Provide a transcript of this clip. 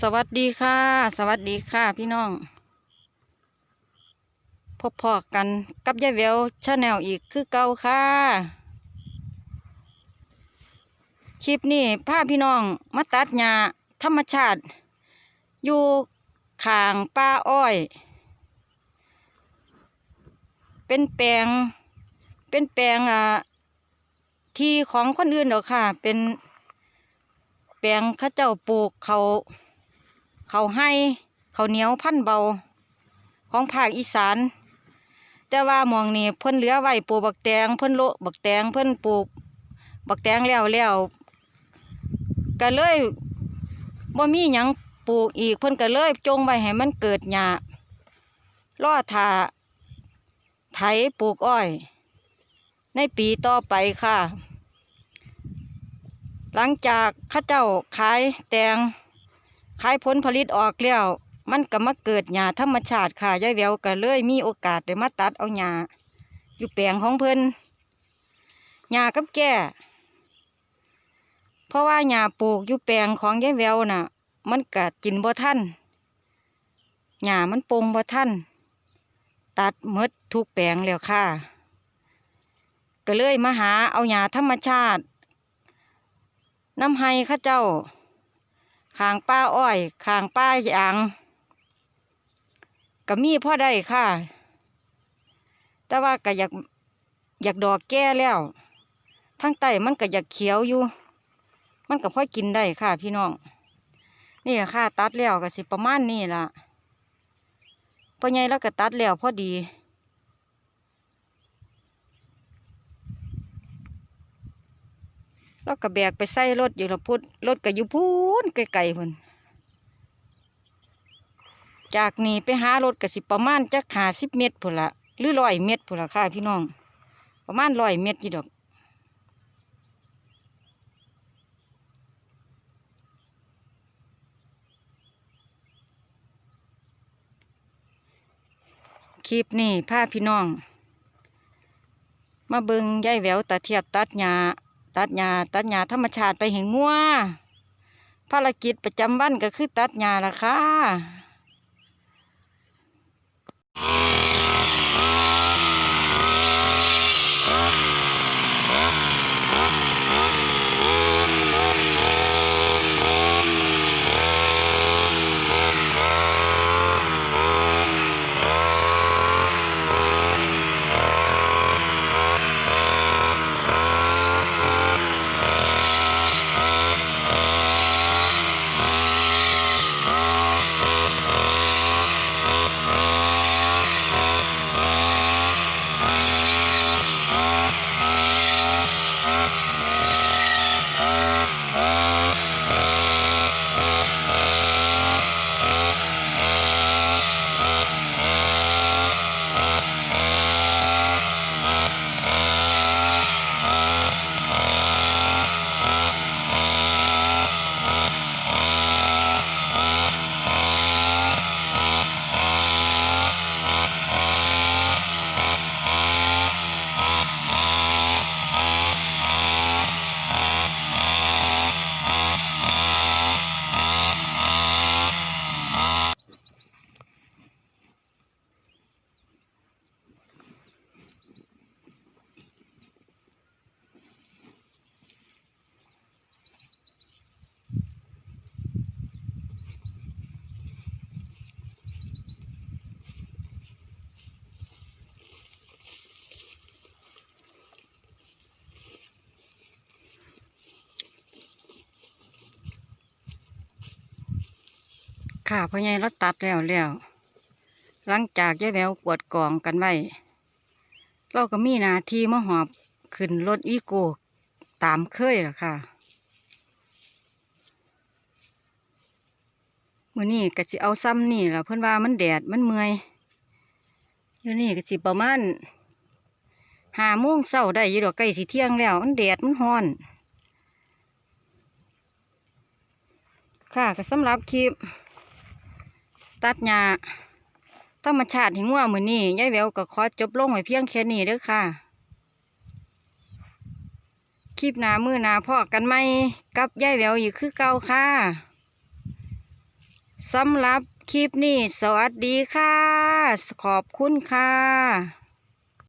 สวัสดีค่ะ สวัสดีค่ะพี่น้อง พบพอกันกับยายแววชาแนลอีกคือเก่าค่ะ คลิปนี้พาพี่น้องมาตัดหญ้าธรรมชาติ อยู่ข้างป่าอ้อย เป็นแปลง เป็นแปลงอ่าที่ของคนอื่นหรอกค่ะ เป็น แปลงข้าเจ้าปลูกเขาเขาให้เขาเหนียวพันเบา ของภาคอีสาน แต่ว่ามองนี้เพิ่นเหลือไว้ปลูกบักแตงเพิ่นโลบักแตงเพิ่นปลูก บักแตงแล้วแล้วก็เลยบ่มีหยังปลูกอีกเพิ่นก็เลยจงไว้ให้มันเกิดหญ้าล่อทาไถปลูกอ้อย ในปีต่อไปค่ะ หลังจากข้าเจ้าขายแตงขายผลผลิตออกแล้วมันก็มาเกิดหญ้าธรรมชาติค่ะยายแววก็เลยมีโอกาสได้มาตัดเอาหญ้าอยู่แปลงของเพิ่นหญ้ากับแก่เพราะว่าหญ้าปลูกอยู่แปลงของยายแววน่ะ มันก็กินบ่ทันหญ้ามันปงบ่ทันตัดหมดทุกแปลงแล้วค่ะ ก็เลยมาหาเอาหญ้าธรรมชาติ น้ำให้ข้าเจ้าขางป้าอ้อยขางป้ายางก็มีพ่อได้ค่ะ แต่ว่าก็อยากอยากดอกแก่แล้วทั้งใต้มันก็อยากเขียวอยู่ มันก็พอกินได้ค่ะ พี่น้อง นี่ล่ะค่ะ ตัดแล้วก็สิประมาณนี้ล่ะพอใหญ่แล้วก็ตัดแล้วพอดี แล้วก็แบกไปใส่รถอยู่ละพุดรถก็อยู่พูนไกลๆพุ่นจากนี้ไปหารถก็สิประมาณจักหาสิบเมตรพุ่นละหรือร้อยเมตรพุ่นละค่ะพี่น้อง ประมาณร้อยเมตรอยู่ดอกคลิปนี้พาพี่น้อง มาเบิงยายแววตาเทียบตัดหญ้า ตัดหญ้าตัดหญ้าธรรมชาติไปเห็นงัวภารกิจประจำวันก็คือตัดหญ้าละค่ะ ค่ะพ่อใหญ่เราตัดแล้วแล้วหลังจากยายแววปวดกองกันไว้เราก็มีหนาทีมาหอบขึ้นรถอีโก้ตามเคยล่ะค่ะมื่อนี้ก็สิเอาซ้ำนี่ล่ะเพื่อนว่ามันแดดมันเมื่อยอยู่นี่ก็สิประมาณหาโมงเช้าได้ยู่ดอกใกล้สิเที่ยงแล้ว มันแดดมันฮ้อน ค่ะก็สำหรับคลิป ตัดหญ้าธรรมชาติหิงัวมือนี้ยายแววก็ขอจบลงไว้เพียงแค่นี้เด้อค่ะ คลิปหนามือหนาพ่อกันไหมกับยายแววอยู่คือเก่าค่ะสำหรับคลิปนี้ สวัสดีค่ะ ขอบคุณค่ะ